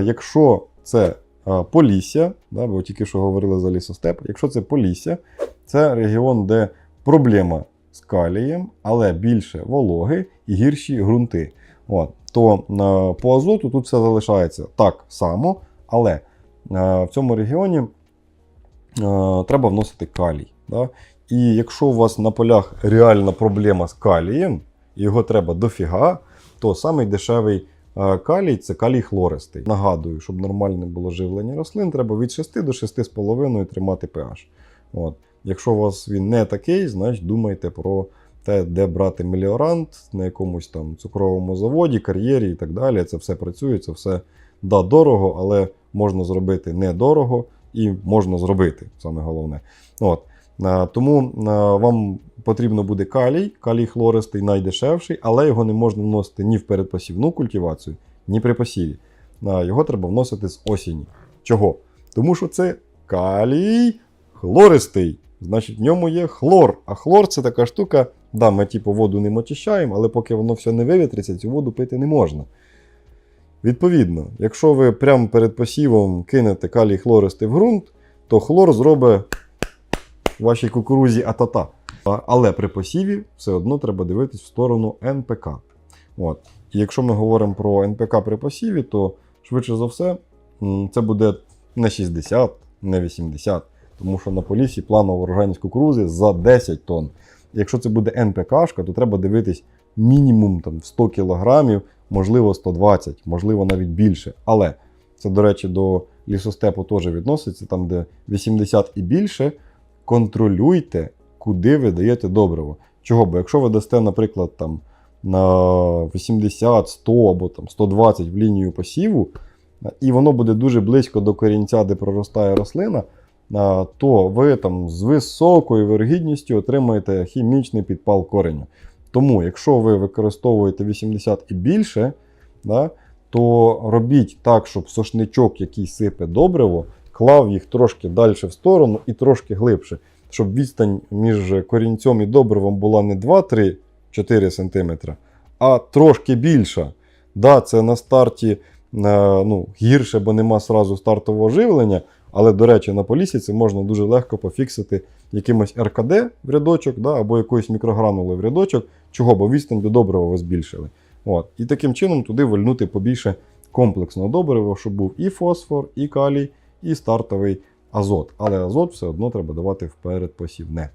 Якщо це Полісся, да, бо тільки що говорили за лісостеп, якщо це Полісся, це регіон, де проблема з калієм, але більше вологи і гірші ґрунти. От, то по азоту тут все залишається так само, але в цьому регіоні треба вносити калій. Да? І якщо у вас на полях реальна проблема з калієм, і його треба дофіга, то самий дешевий калій це калій хлористий. Нагадую, щоб нормальне було живлення рослин, треба від 6 до 6,5 тримати pH. От. Якщо у вас він не такий, значить думайте про те, де брати меліорант, на якомусь там цукровому заводі, кар'єрі і так далі. Це все працює, це все да, дорого, але можна зробити недорого і можна зробити, саме головне. От. Е, Тому е, вам потрібно буде калій, калій хлористий найдешевший, але його не можна вносити ні в передпосівну культивацію, ні при посіві. Е, Його треба вносити з осені. Чого? Тому що це калій хлористий. Значить, в ньому є хлор. А хлор це така штука. Да, ми типу воду не очищаємо, але поки воно все не вивітриться, цю воду пити не можна. Відповідно, якщо ви прямо перед посівом кинете калій хлористий в ґрунт, то хлор зробить вашій кукурузі атата. Але при посіві все одно треба дивитись в сторону НПК. От. І якщо ми говоримо про НПК при посіві, то швидше за все це буде не 60, не 80, тому що на полісі планова урожайність кукурузи за 10 тонн. Якщо це буде НПК, то треба дивитись мінімум там, в 100 кг, можливо 120, можливо навіть більше. Але це, до речі, до лісостепу теж відноситься, там, де 80 і більше, контролюйте, куди ви даєте добриво. Чого? Бо якщо ви дасте, наприклад, там, на 80, 100 або там, 120 в лінію посіву, і воно буде дуже близько до корінця, де проростає рослина, то ви там з високою вирогідністю отримаєте хімічний підпал кореня. Тому, якщо ви використовуєте 80 і більше, да, то робіть так, щоб сошничок, який сипе добриво, клав їх трошки далі в сторону і трошки глибше, щоб відстань між корінцем і добривом була не 2-3-4 см, а трошки більша. Да, це на старті е, ну, гірше, бо нема сразу стартового живлення. Але, до речі, на полісі це можна дуже легко пофіксити якимось РКД в рядочок, да, або якоюсь мікрогранулою в рядочок. Чого? Бо відстань до добрива ви збільшили. От. І таким чином туди вольнути побільше комплексного добрива, щоб був і фосфор, і калій, і стартовий азот. Але азот все одно треба давати вперед посівне.